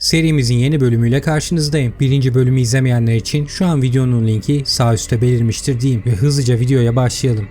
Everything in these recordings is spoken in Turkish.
Serimizin yeni bölümüyle karşınızdayım. Birinci bölümü izlemeyenler için şu an videonun linki sağ üstte belirmiştir diyeyim ve hızlıca videoya başlayalım.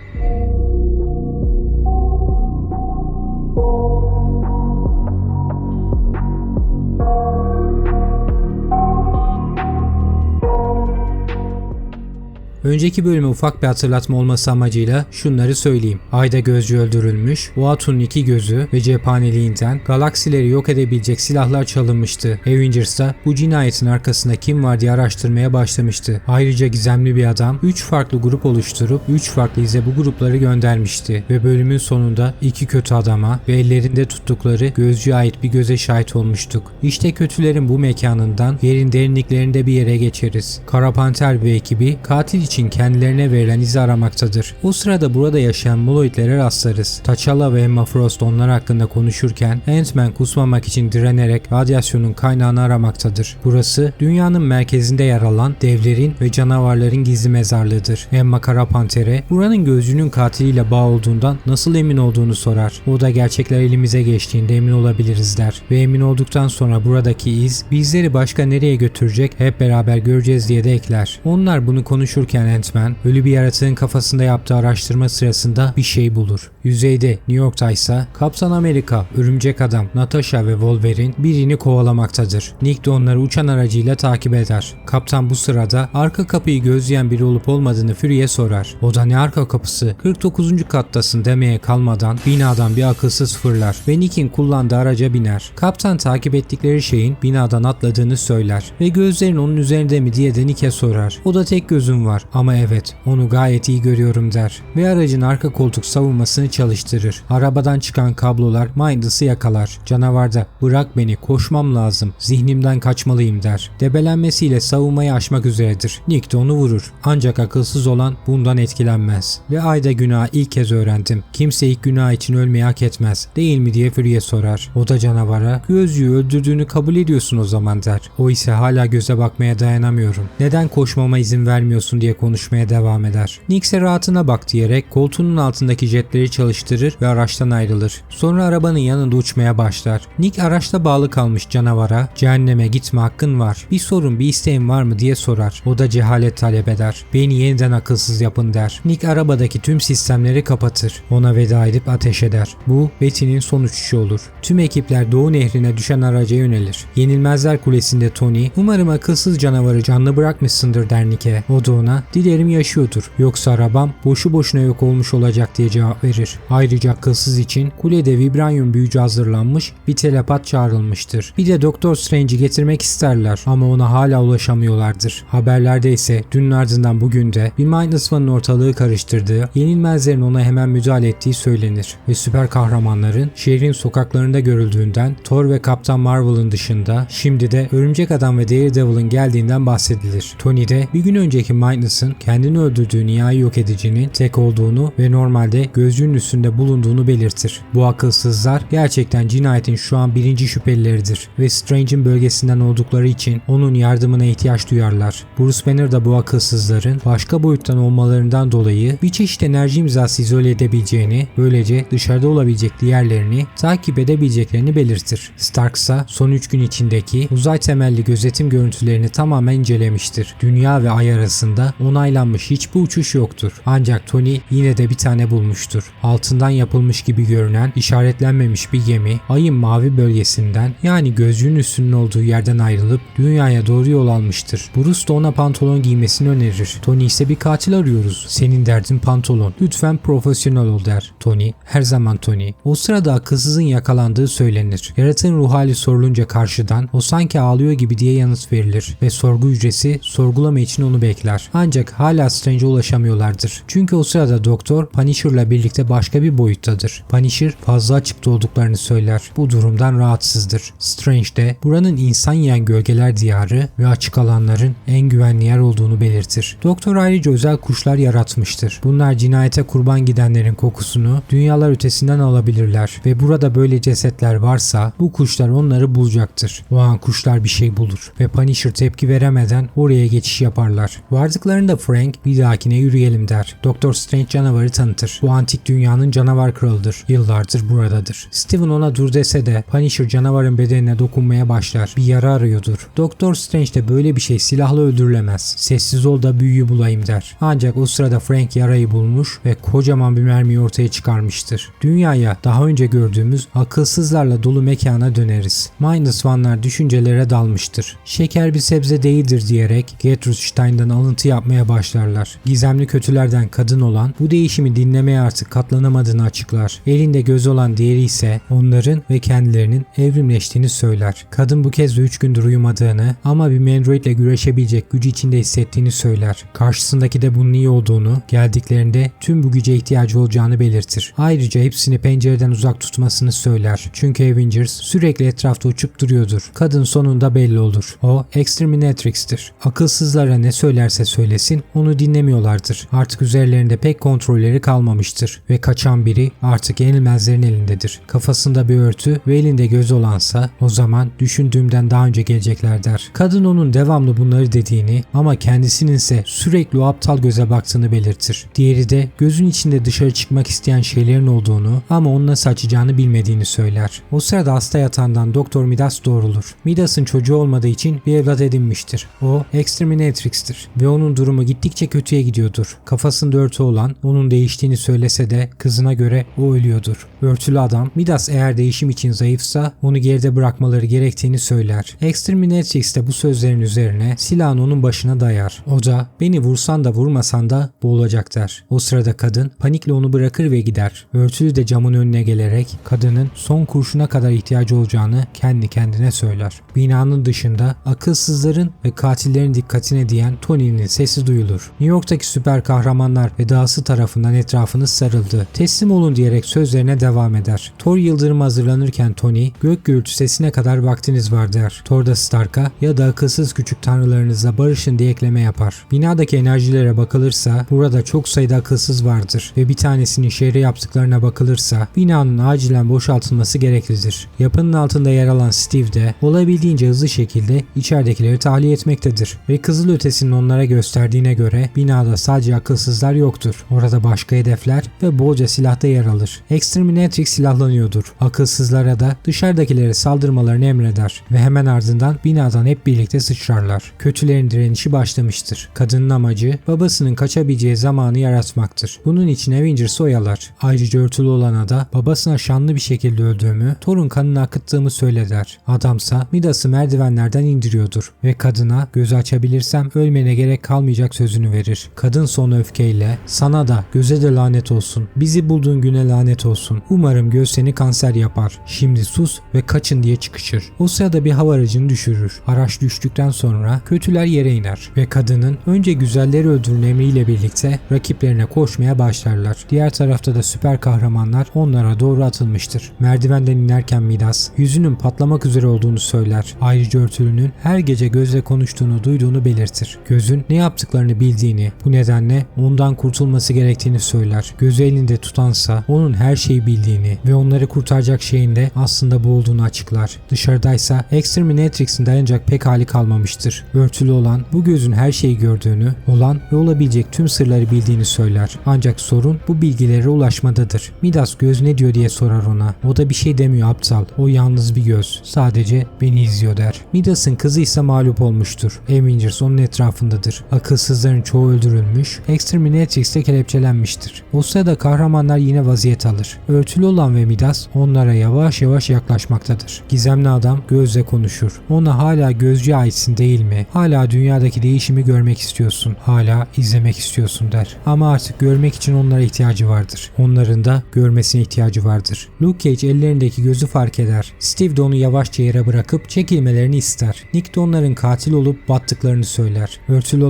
Önceki bölüme ufak bir hatırlatma olması amacıyla şunları söyleyeyim. Ayda gözcü öldürülmüş, Uatu'nun iki gözü ve cephaneliğinden galaksileri yok edebilecek silahlar çalınmıştı. Avengers da bu cinayetin arkasında kim var diye araştırmaya başlamıştı. Ayrıca gizemli bir adam 3 farklı grup oluşturup 3 farklı ize bu grupları göndermişti ve bölümün sonunda iki kötü adama ve ellerinde tuttukları gözcüye ait bir göze şahit olmuştuk. İşte kötülerin bu mekanından yerin derinliklerinde bir yere geçeriz. Kara Panter ve ekibi katil için kendilerine verilen izi aramaktadır. O sırada burada yaşayan moloidlere rastlarız. T'Challa ve Emma Frost onlar hakkında konuşurken Ant-Man kusmamak için direnerek radyasyonun kaynağını aramaktadır. Burası dünyanın merkezinde yer alan devlerin ve canavarların gizli mezarlığıdır. Emma Kara Panter'e buranın gözcünün katiliyle bağ olduğundan nasıl emin olduğunu sorar. O da gerçekler elimize geçtiğinde emin olabiliriz der. Ve emin olduktan sonra buradaki iz bizleri başka nereye götürecek hep beraber göreceğiz diye de ekler. Onlar bunu konuşurken Ant-Man ölü bir yaratığın kafasında yaptığı araştırma sırasında bir şey bulur. Yüzeyde New York'ta ise Kaptan Amerika, Örümcek Adam, Natasha ve Wolverine birini kovalamaktadır. Nick de onları uçan aracıyla takip eder. Kaptan bu sırada arka kapıyı gözleyen biri olup olmadığını Fury'e sorar. O da ne arka kapısı 49. kattasın demeye kalmadan binadan bir akılsız fırlar ve Nick'in kullandığı araca biner. Kaptan takip ettikleri şeyin binadan atladığını söyler ve gözlerin onun üzerinde mi diye de Nick'e sorar. O da tek gözüm var ama evet onu gayet iyi görüyorum der ve aracın arka koltuk savunmasını çalıştırır. Arabadan çıkan kablolar Mindus'ı yakalar. Canavar da bırak beni koşmam lazım zihnimden kaçmalıyım der. Debelenmesiyle savunmayı aşmak üzeredir. Nick de onu vurur. Ancak akılsız olan bundan etkilenmez. Ve ayda günah ilk kez öğrendim. Kimse ilk günah için ölmeyi hak etmez. Değil mi diye Fury'e sorar. O da canavara gözcüyü öldürdüğünü kabul ediyorsun o zaman der. O ise hala göze bakmaya dayanamıyorum. Neden koşmama izin vermiyorsun diye konuşmaya devam eder. Nick ise rahatına bak diyerek koltuğunun altındaki jetleri çalıştırır ve araçtan ayrılır. Sonra arabanın yanında uçmaya başlar. Nick araçta bağlı kalmış canavara cehenneme gitme hakkın var. Bir sorun bir isteğin var mı diye sorar. O da cehalet talep eder. Beni yeniden akılsız yapın der. Nick arabadaki tüm sistemleri kapatır. Ona veda edip ateş eder. Bu Betty'nin son uçuşu olur. Tüm ekipler Doğu Nehri'ne düşen araca yönelir. Yenilmezler Kulesi'nde Tony, umarım akılsız canavarı canlı bırakmışsındır der Nick'e. O da ona, dilerim yaşıyordur. Yoksa arabam boşu boşuna yok olmuş olacak diye cevap verir. Ayrıca akılsız için kulede vibranyum büyücü hazırlanmış bir telepat çağrılmıştır. Bir de Doktor Strange'i getirmek isterler ama ona hala ulaşamıyorlardır. Haberlerde ise dünün ardından bugün de bir Minus One'ın ortalığı karıştırdığı, yenilmezlerin ona hemen müdahale ettiği söylenir ve süper kahramanların şehrin sokaklarında görüldüğünden Thor ve Kaptan Marvel'ın dışında şimdi de Örümcek Adam ve Daredevil'ın geldiğinden bahsedilir. Tony de bir gün önceki Minus'ın kendini öldürdüğü nihai yok edicinin tek olduğunu ve normalde gözcünün üstünde bulunduğunu belirtir. Bu akılsızlar gerçekten cinayetin şu an birinci şüphelileridir ve Strange'in bölgesinden oldukları için onun yardımına ihtiyaç duyarlar. Bruce Banner da bu akılsızların başka boyuttan olmalarından dolayı bir çeşit enerji imzası izole edebileceğini, böylece dışarıda olabilecek diğerlerini takip edebileceklerini belirtir. Stark ise son 3 gün içindeki uzay temelli gözetim görüntülerini tamamen incelemiştir. Dünya ve ay arasında onaylanmış hiçbir uçuş yoktur. Ancak Tony yine de bir tane bulmuştur. Altından yapılmış gibi görünen işaretlenmemiş bir gemi ayın mavi bölgesinden yani gözcünün üstünün olduğu yerden ayrılıp dünyaya doğru yol almıştır. Bruce da ona pantolon giymesini önerir. Tony ise bir katil arıyoruz. Senin derdin pantolon. Lütfen profesyonel ol der. Tony her zaman Tony. O sırada akılsızın yakalandığı söylenir. Yaratığın ruh hali sorulunca karşıdan o sanki ağlıyor gibi diye yanıt verilir ve sorgu hücresi sorgulama için onu bekler. Ancak hala Strange'e ulaşamıyorlardır. Çünkü o sırada doktor Punisher'la birlikte başka bir boyuttadır. Punisher fazla açıkta olduklarını söyler. Bu durumdan rahatsızdır. Strange de buranın insan yiyen gölgeler diyarı ve açık alanların en güvenli yer olduğunu belirtir. Doktor ayrıca özel kuşlar yaratmıştır. Bunlar cinayete kurban gidenlerin kokusunu dünyalar ötesinden alabilirler ve burada böyle cesetler varsa bu kuşlar onları bulacaktır. O an kuşlar bir şey bulur ve Punisher tepki veremeden oraya geçiş yaparlar. Vardıklarında Çıktıklarında Frank bir dahakine yürüyelim der. Doktor Strange canavarı tanıtır. Bu antik dünyanın canavar kralıdır. Yıllardır buradadır. Steven ona dur dese de Punisher canavarın bedenine dokunmaya başlar. Bir yara arıyordur. Doktor Strange de böyle bir şey silahla öldürülemez. Sessiz ol da büyüyü bulayım der. Ancak o sırada Frank yarayı bulmuş ve kocaman bir mermiyi ortaya çıkarmıştır. Dünyaya daha önce gördüğümüz akılsızlarla dolu mekana döneriz. Minus One'lar düşüncelere dalmıştır. Şeker bir sebze değildir diyerek Gertrude Stein'dan alıntı yapmaya başlarlar. Gizemli kötülerden kadın olan bu değişimi dinlemeye artık katlanamadığını açıklar. Elinde göz olan diğeri ise onların ve kendilerinin evrimleştiğini söyler. Kadın bu kez de 3 gündür uyumadığını ama bir mendroidle güreşebilecek gücü içinde hissettiğini söyler. Karşısındaki de bunun iyi olduğunu, geldiklerinde tüm bu güce ihtiyacı olacağını belirtir. Ayrıca hepsini pencereden uzak tutmasını söyler. Çünkü Avengers sürekli etrafta uçup duruyordur. Kadın sonunda belli olur. O Exterminatrix'tir. Akılsızlara ne söylerse söylesin onu dinlemiyorlardır. Artık üzerlerinde pek kontrolleri kalmamıştır ve kaçan biri artık yenilmezlerin elindedir. Kafasında bir örtü ve elinde göz olansa o zaman düşündüğümden daha önce gelecekler der. Kadın onun devamlı bunları dediğini ama kendisinin ise sürekli o aptal göze baktığını belirtir. Diğeri de gözün içinde dışarı çıkmak isteyen şeylerin olduğunu ama onu nasıl açacağını bilmediğini söyler. O sırada hasta yatağından Doktor Midas doğrulur. Midas'ın çocuğu olmadığı için bir evlat edinmiştir. O Exterminatrix'tir ve onun durumu gittikçe kötüye gidiyordur. Kafasında örtü olan onun değiştiğini söylese de kızına göre o ölüyordur. Örtülü adam Midas eğer değişim için zayıfsa onu geride bırakmaları gerektiğini söyler. Exterminatrix de bu sözlerin üzerine silahını onun başına dayar. O da beni vursan da vurmasan da boğulacak der. O sırada kadın panikle onu bırakır ve gider. Örtülü de camın önüne gelerek kadının son kurşuna kadar ihtiyacı olacağını kendi kendine söyler. Binanın dışında akılsızların ve katillerin dikkatine diyen Tony'nin sesi duyulur. New York'taki süper kahramanlar ve dahası tarafından etrafınız sarıldı. Teslim olun diyerek sözlerine devam eder. Thor yıldırım hazırlanırken Tony gök gürültü sesine kadar vaktiniz var der. Thor da Stark'a ya da akılsız küçük tanrılarınızla barışın diye ekleme yapar. Binadaki enerjilere bakılırsa burada çok sayıda akılsız vardır ve bir tanesinin şehre yaptıklarına bakılırsa binanın acilen boşaltılması gereklidir. Yapının altında yer alan Steve de olabildiğince hızlı şekilde içeridekileri tahliye etmektedir ve kızıl ötesinin onlara gösterdiğine göre binada sadece akılsızlar yoktur. Orada başka hedefler ve bolca silah da yer alır. Exterminatrix silahlanıyordur. Akılsızlara da dışarıdakilere saldırmalarını emreder ve hemen ardından binadan hep birlikte sıçrarlar. Kötülerin direnişi başlamıştır. Kadının amacı babasının kaçabileceği zamanı yaratmaktır. Bunun için Avengers oyalar. Ayrıca örtülü olana da babasına şanlı bir şekilde öldüğümü, Thor'un kanını akıttığımı söyler. Adamsa Midas'ı merdivenlerden indiriyordur ve kadına gözü açabilirsem ölmene gerek kalmayacak sözünü verir. Kadın son öfkeyle sana da göze de lanet olsun. Bizi bulduğun güne lanet olsun. Umarım göz seni kanser yapar. Şimdi sus ve kaçın diye çıkışır. O sırada bir hava aracını düşürür. Araç düştükten sonra kötüler yere iner ve kadının önce güzelleri öldürün emriyle birlikte rakiplerine koşmaya başlarlar. Diğer tarafta da süper kahramanlar onlara doğru atılmıştır. Merdivenden inerken Midas yüzünün patlamak üzere olduğunu söyler. Ayrıca örtülünün her gece gözle konuştuğunu duyduğunu belirtir. Gözün ne yaptıklarını bildiğini, bu nedenle ondan kurtulması gerektiğini söyler. Gözü elinde tutansa onun her şeyi bildiğini ve onları kurtaracak şeyin de aslında bu olduğunu açıklar. Dışarıdaysa Exterminatrix'in dayanacak pek hali kalmamıştır. Örtülü olan bu gözün her şeyi gördüğünü, olan ve olabilecek tüm sırları bildiğini söyler. Ancak sorun bu bilgilere ulaşmadadır. Midas göz ne diyor diye sorar ona. O da bir şey demiyor aptal. O yalnız bir göz. Sadece beni izliyor der. Midas'ın kızı ise mağlup olmuştur. Avengers onun etrafındadır. Akılsızların çoğu öldürülmüş. Exterminatrix de kelepçelenmiştir. O sırada kahramanlar yine vaziyet alır. Örtülü olan ve Midas onlara yavaş yavaş yaklaşmaktadır. Gizemli adam gözle konuşur. Ona hala gözcüye aitsin değil mi? Hala dünyadaki değişimi görmek istiyorsun. Hala izlemek istiyorsun der. Ama artık görmek için onlara ihtiyacı vardır. Onların da görmesine ihtiyacı vardır. Luke Cage ellerindeki gözü fark eder. Steve de onu yavaşça yere bırakıp çekilmelerini ister. Nick de onların katil olup battıklarını söyler. Örtülü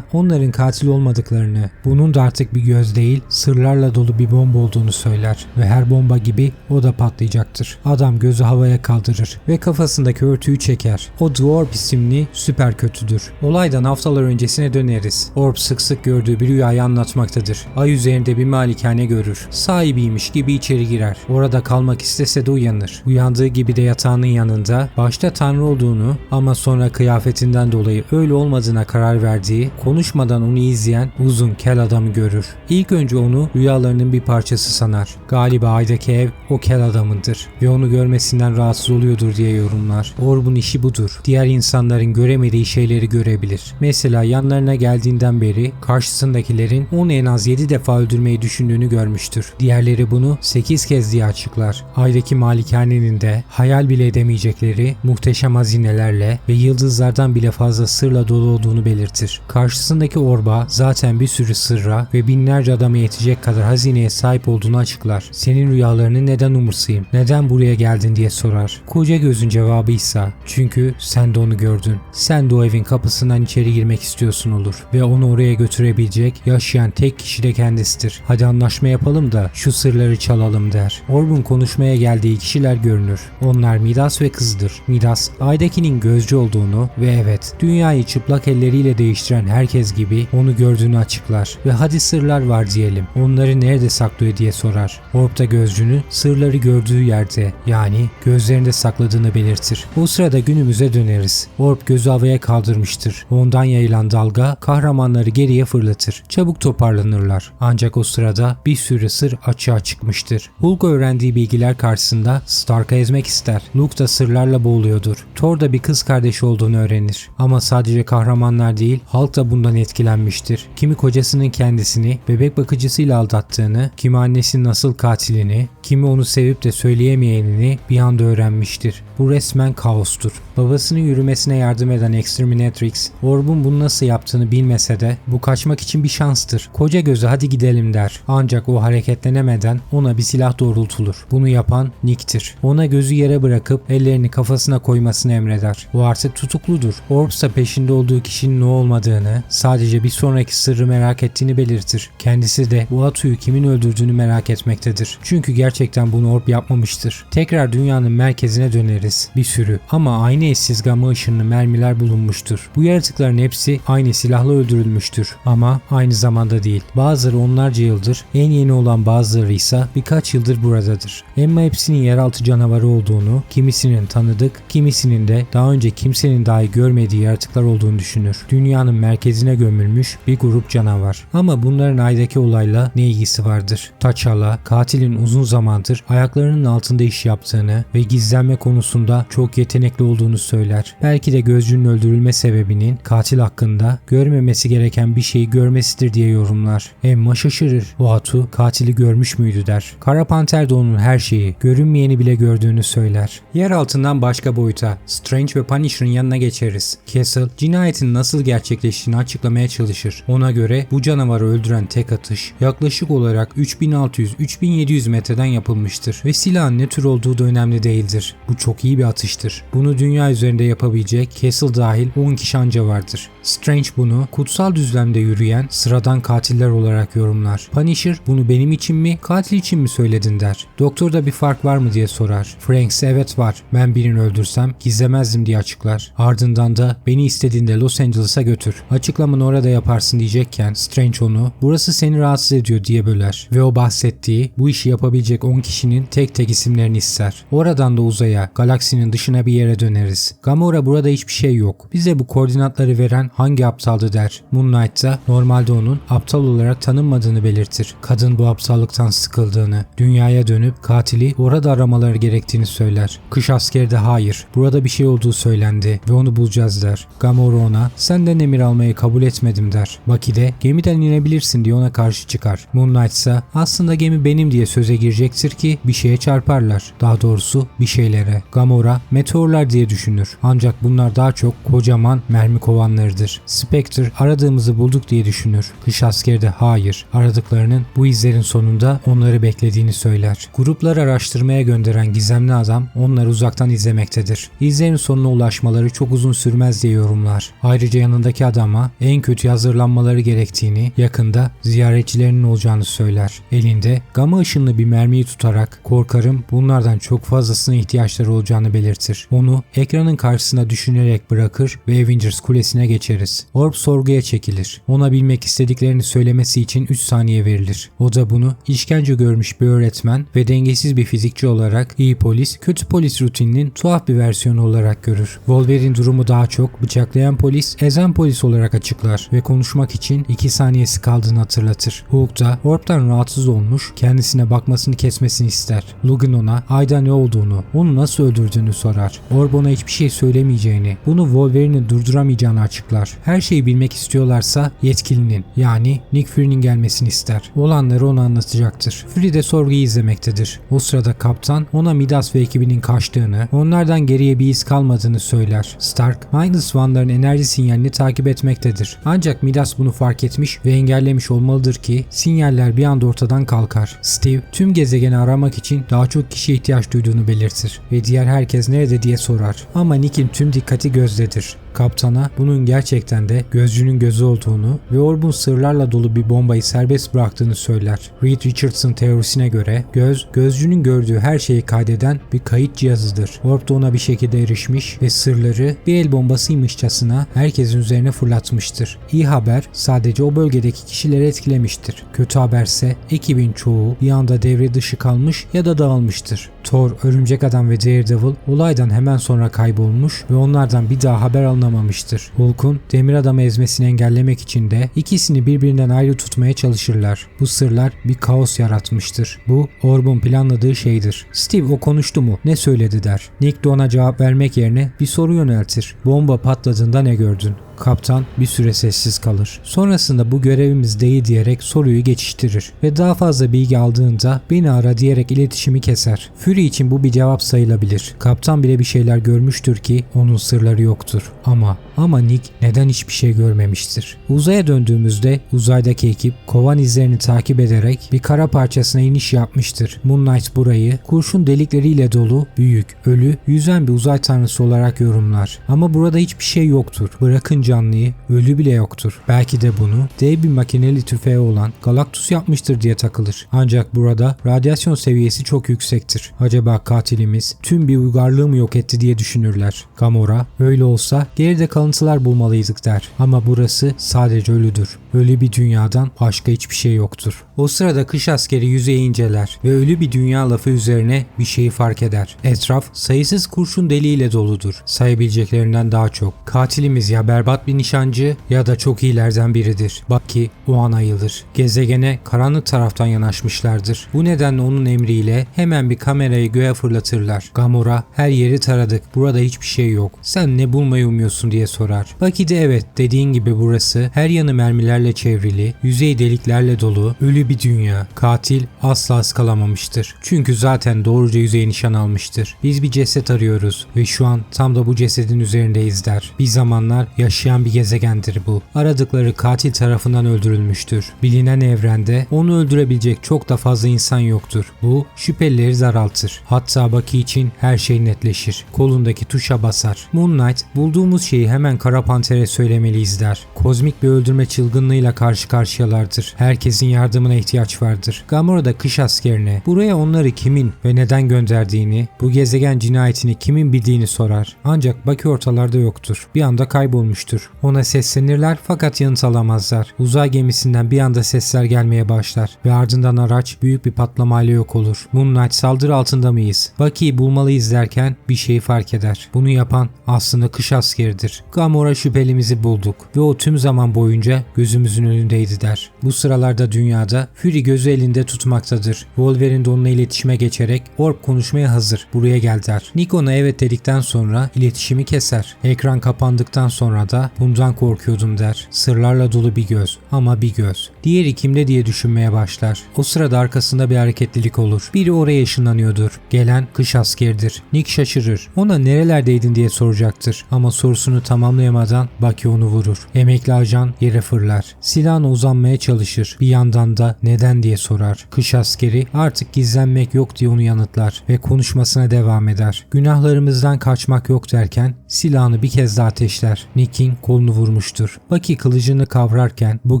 onların katil olmadıklarını, bunun da artık bir göz değil, sırlarla dolu bir bomba olduğunu söyler ve her bomba gibi o da patlayacaktır. Adam gözü havaya kaldırır ve kafasındaki örtüyü çeker. O Dwarf isimli süper kötüdür. Olaydan haftalar öncesine döneriz. Orb sık sık gördüğü bir rüyayı anlatmaktadır. Ay üzerinde bir malikane görür. Sahibiymiş gibi içeri girer. Orada kalmak istese de uyanır. Uyandığı gibi de yatağının yanında başta tanrı olduğunu ama sonra kıyafetinden dolayı öyle olmadığına karar verdiği konuşmadan onu izleyen uzun kel adamı görür. İlk önce onu rüyalarının bir parçası sanar. Galiba aydaki ev o kel adamındır ve onu görmesinden rahatsız oluyordur diye yorumlar. Orb'un işi budur. Diğer insanların göremediği şeyleri görebilir. Mesela yanlarına geldiğinden beri karşısındakilerin onu en az 7 defa öldürmeyi düşündüğünü görmüştür. Diğerleri bunu 8 kez diye açıklar. Aydaki malikanenin de hayal bile edemeyecekleri muhteşem hazinelerle ve yıldızlardan bile fazla sırla dolu olduğunu belirtir. Karşısındaki orba zaten bir sürü sırra ve binlerce adama yetecek kadar hazineye sahip olduğunu açıklar. Senin rüyalarını neden umursayım, neden buraya geldin diye sorar. Koca gözün cevabı ise çünkü sen de onu gördün. Sen de o evin kapısından içeri girmek istiyorsun olur ve onu oraya götürebilecek yaşayan tek kişi de kendisidir. Hadi anlaşma yapalım da şu sırları çalalım der. Orb'un konuşmaya geldiği kişiler görünür. Onlar Midas ve kızdır. Midas, Aydaki'nin gözcü olduğunu ve evet dünyayı çıplak elleriyle değiştiren herkes gibi onu gördüğünü açıklar ve hadi sırlar var diyelim. Onları nerede saklıyor diye sorar. Orb da gözcünün sırları gördüğü yerde yani gözlerinde sakladığını belirtir. Bu sırada günümüze döneriz. Orb gözü havaya kaldırmıştır. Ondan yayılan dalga kahramanları geriye fırlatır. Çabuk toparlanırlar. Ancak o sırada bir sürü sır açığa çıkmıştır. Hulk öğrendiği bilgiler karşısında Stark'ı ezmek ister. Luke da sırlarla boğuluyordur. Thor da bir kız kardeşi olduğunu öğrenir. Ama sadece kahramanlar değil, halk da bundan etkilenmiştir. Kimi kocasının kendisini bebek bakıcısıyla aldattığını, kimi annesinin nasıl katilini, kimi onu sevip de söyleyemeyenini bir anda öğrenmiştir. Bu resmen kaostur. Babasının yürümesine yardım eden Exterminatrix, Orb'un bunu nasıl yaptığını bilmese de bu kaçmak için bir şanstır. Koca gözü hadi gidelim der. Ancak o hareketlenemeden ona bir silah doğrultulur. Bunu yapan Nick'tir. Ona gözü yere bırakıp ellerini kafasına koymasını emreder. O artık tutukludur. Orb ise peşinde olduğu kişinin o olmadığını, sadece bir sonraki sırrı merak ettiğini belirtir. Kendisi de bu Atu'yu kimin öldürdüğünü merak etmektedir. Çünkü gerçekten bunu Orb yapmamıştır. Tekrar dünyanın merkezine döneriz. Bir sürü ama aynı eşsiz gamma ışınlı mermiler bulunmuştur. Bu yaratıkların hepsi aynı silahla öldürülmüştür ama aynı zamanda değil. Bazıları onlarca yıldır, en yeni olan bazıları ise birkaç yıldır buradadır. Emma hepsinin yeraltı canavarı olduğunu, kimisinin tanıdık, kimisinin de daha önce kimsenin dahi görmediği yaratıklar olduğunu düşünür. Dünyanın merkezine gömülmüş bir grup canavar. Ama bunların aydaki olayla ne ilgisi vardır? T'Challa, katilin uzun zamandır ayaklarının altında iş yaptığını ve gizlenme konusunda çok yetenekli olduğunu söyler. Belki de gözcünün öldürülme sebebinin katil hakkında görmemesi gereken bir şeyi görmesidir diye yorumlar. Emma şaşırır. O Atu katili görmüş müydü der. Kara Panter de onun her şeyi, görünmeyeni bile gördüğünü söyler. Yer altından başka boyuta, Strange ve Punisher'ın yanına geçeriz. Castle, cinayetin nasıl gerçekleştiğini açıklamaya çalışır. Ona göre bu canavarı öldüren tek atış yaklaşık olarak 3600-3700 metreden yapılmıştır ve silahın ne tür olduğu da önemli değildir. Bu çok iyi bir atıştır. Bunu dünya üzerinde yapabilecek Castle dahil 10 kişi anca vardır. Strange bunu kutsal düzlemde yürüyen sıradan katiller olarak yorumlar. Punisher bunu benim için mi katil için mi söyledin der. Doktorda bir fark var mı diye sorar. Franks evet var ben birini öldürsem gizlemezdim diye açıklar. Ardından da beni istediğinde Los Angeles'a götür. Açıklamanı orada yaparsın diyecekken Strange onu burası seni rahatsız ediyor diye böler. Ve o bahsettiği bu işi yapabilecek 10 kişinin tek tek isimlerini ister. Oradan da uzaya, galaksinin dışına bir yere döneriz. Gamora burada hiçbir şey yok. Bize bu koordinatları veren hangi aptaldı der. Moon Knight da normalde onun aptal olarak tanınmadığını belirtir. Kadın bu aptallıktan sıkıldığını, dünyaya dönüp katili orada aramaları gerektiğini söyler. Kış askeri de hayır, burada bir şey olduğu söylendi ve onu bulacağız der. Gamora ona senden emir almayı kabul etmedim der. Bucky de gemiden inebilirsin diye ona karşı çıkar. Moon Knight ise aslında gemi benim diye söze girecektir ki bir şeye çarparlar. Daha doğrusu bir şeylere. Gamora meteorlar diye düşünür. Ancak bunlar daha çok kocaman mermi kovanlarıdır. Spectre aradığımızı bulduk diye düşünür. Kış askeri de hayır. Aradıklarının bu izlerin sonunda onları beklediğini söyler. Gruplar araştırmaya gönderen gizemli adam onları uzaktan izlemektedir. İzlerin sonuna ulaşmaları çok uzun sürmez diye yorumlar. Ayrıca yanındaki adama en kötü hazırlanmaları gerektiğini, yakında ziyaretçilerinin olacağını söyler. Elinde gama ışınlı bir mermiyi tutarak korkarım bunlardan çok fazlasına ihtiyaçları olacağını belirtir. Onu ekranın karşısına düşünerek bırakır ve Avengers kulesine geçeriz. Orb sorguya çekilir. Ona bilmek istediklerini söylemesi için 3 saniye verilir. O da bunu işkence görmüş bir öğretmen ve dengesiz bir fizikçi olarak iyi polis, kötü polis rutininin tuhaf bir versiyonu olarak görür. Wolverine durumu daha çok bıçaklayan polis, ezen polis olarak olarak açıklar ve konuşmak için 2 saniyesi kaldığını hatırlatır. Hulk da Orb'dan rahatsız olmuş, kendisine bakmasını kesmesini ister. Logan ona Ayda ne olduğunu, onu nasıl öldürdüğünü sorar. Orb ona hiçbir şey söylemeyeceğini, bunu Wolverine'in durduramayacağını açıklar. Her şeyi bilmek istiyorlarsa yetkilinin yani Nick Fury'nin gelmesini ister. Olanları ona anlatacaktır. Fury de sorguyu izlemektedir. O sırada kaptan ona Midas ve ekibinin kaçtığını, onlardan geriye bir iz kalmadığını söyler. Stark, Mindless One'ların enerji sinyalini takip etmektedir. Ancak Midas bunu fark etmiş ve engellemiş olmalıdır ki sinyaller bir anda ortadan kalkar. Steve tüm gezegeni aramak için daha çok kişiye ihtiyaç duyduğunu belirtir ve diğer herkes nerede diye sorar. Ama Nick'in tüm dikkati gözdedir. Kaptana bunun gerçekten de gözcünün gözü olduğunu ve Orb'un sırlarla dolu bir bombayı serbest bıraktığını söyler. Reed Richardson teorisine göre göz, gözcünün gördüğü her şeyi kaydeden bir kayıt cihazıdır. Orb da ona bir şekilde erişmiş ve sırları bir el bombasıymışçasına herkesin üzerine fırlatmıştır. İyi haber sadece o bölgedeki kişileri etkilemiştir. Kötü haberse ekibin çoğu bir anda devre dışı kalmış ya da dağılmıştır. Thor, Örümcek Adam ve Daredevil olaydan hemen sonra kaybolmuş ve onlardan bir daha haber alınamamıştır. Hulk'un Demir Adam'ı ezmesini engellemek için de ikisini birbirinden ayrı tutmaya çalışırlar. Bu sırlar bir kaos yaratmıştır. Bu Orb'un planladığı şeydir. Steve o konuştu mu? Ne söyledi der. Nick de ona cevap vermek yerine bir soru yöneltir. Bomba patladığında ne gördün? Kaptan bir süre sessiz kalır. Sonrasında bu görevimiz değil diyerek soruyu geçiştirir ve daha fazla bilgi aldığında beni ara diyerek iletişimi keser. Fury için bu bir cevap sayılabilir. Kaptan bile bir şeyler görmüştür ki onun sırları yoktur. Ama ama Nick neden hiçbir şey görmemiştir? Uzaya döndüğümüzde uzaydaki ekip kovan izlerini takip ederek bir kara parçasına iniş yapmıştır. Moon Knight burayı kurşun delikleriyle dolu, büyük, ölü, yüzen bir uzay tanrısı olarak yorumlar. Ama burada hiçbir şey yoktur. Bırakın canlıyı, ölü bile yoktur. Belki de bunu dev bir makineli tüfeği olan Galactus yapmıştır diye takılır. Ancak burada radyasyon seviyesi çok yüksektir. Acaba katilimiz tüm bir uygarlığı mı yok etti diye düşünürler. Gamora öyle olsa geride kalıntılar bulmalıydık der. Ama burası sadece ölüdür. Ölü bir dünyadan başka hiçbir şey yoktur. O sırada kış askeri yüzeyi inceler ve ölü bir dünya lafı üzerine bir şeyi fark eder. Etraf sayısız kurşun deliğiyle doludur. Sayabileceklerinden daha çok. Katilimiz ya berbat bir nişancı ya da çok iyilerden biridir. Bucky o an ayılır. Gezegene karanlık taraftan yanaşmışlardır. Bu nedenle onun emriyle hemen bir kamerayı göğe fırlatırlar. Gamora her yeri taradık. Burada hiçbir şey yok. Sen ne bulmayı umuyorsun diye sorar. Bucky de evet dediğin gibi burası her yanı mermilerle çevrili, yüzey deliklerle dolu, ölü bir dünya. Katil asla ıskalamamıştır. Çünkü zaten doğruca yüzeye nişan almıştır. Biz bir ceset arıyoruz ve şu an tam da bu cesedin üzerindeyiz der. Bir zamanlar yaşayan bir gezegendir bu. Aradıkları katil tarafından öldürülmüştür. Bilinen evrende onu öldürebilecek çok da fazla insan yoktur. Bu şüphelileri daraltır. Hatta Bucky için her şey netleşir. Kolundaki tuşa basar. Moon Knight bulduğumuz şeyi hemen Kara Panter'e söylemeliyiz der. Kozmik bir öldürme çılgınlığıyla karşı karşıyalardır. Herkesin yardımına ihtiyaç vardır. Gamora da kış askerine buraya onları kimin ve neden gönderdiğini, bu gezegen cinayetini kimin bildiğini sorar. Ancak Bucky ortalarda yoktur. Bir anda kaybolmuştur. Ona seslenirler fakat yanıt alamazlar. Uzay gemisinden bir anda sesler gelmeye başlar ve ardından araç büyük bir patlamayla yok olur. Moon Knight saldırı altında mıyız? Bucky'yi bulmalıyız derken bir şeyi fark eder. Bunu yapan aslında kış askeridir. Gamora şüphelimizi bulduk ve o tüm zaman boyunca gözümüzün önündeydi der. Bu sıralarda dünyada Fury gözü elinde tutmaktadır. Wolverine de onunla iletişime geçerek Orb konuşmaya hazır. Buraya gel der. Nick ona evet dedikten sonra iletişimi keser. Ekran kapandıktan sonra da bundan korkuyordum der. Sırlarla dolu bir göz ama bir göz. Diğeri kimde diye düşünmeye başlar. O sırada arkasında bir hareketlilik olur. Biri oraya ışınlanıyordur. Gelen kış askeridir. Nick şaşırır. Ona nerelerdeydin diye soracaktır. Ama sorusunu tamamlayamadan Bucky onu vurur. Emekli ajan yere fırlar. Silahına uzanmaya çalışır. Bir yandan da neden diye sorar. Kış askeri artık gizlenmek yok diye onu yanıtlar ve konuşmasına devam eder. Günahlarımızdan kaçmak yok derken silahını bir kez daha ateşler. Nick'in kolunu vurmuştur. Bucky kılıcını kavrarken bu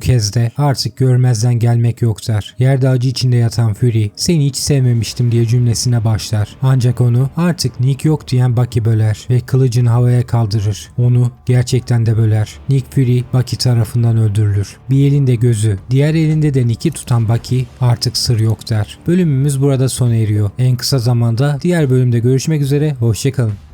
kez de artık görmezden gelmek yok der. Yerde acı içinde yatan Fury seni hiç sevmemiştim diye cümlesine başlar. Ancak onu artık Nick yok diyen Bucky böler ve kılıcını havaya kaldırır. Onu gerçekten de böler. Nick Fury Bucky tarafından öldürülür. Bir elinde gözü, diğer elinde de Nick'i tutan Bucky artık sır yok der. Bölümümüz burada sona eriyor. En kısa zamanda diğer bölümde görüşmek üzere. Hoşçakalın.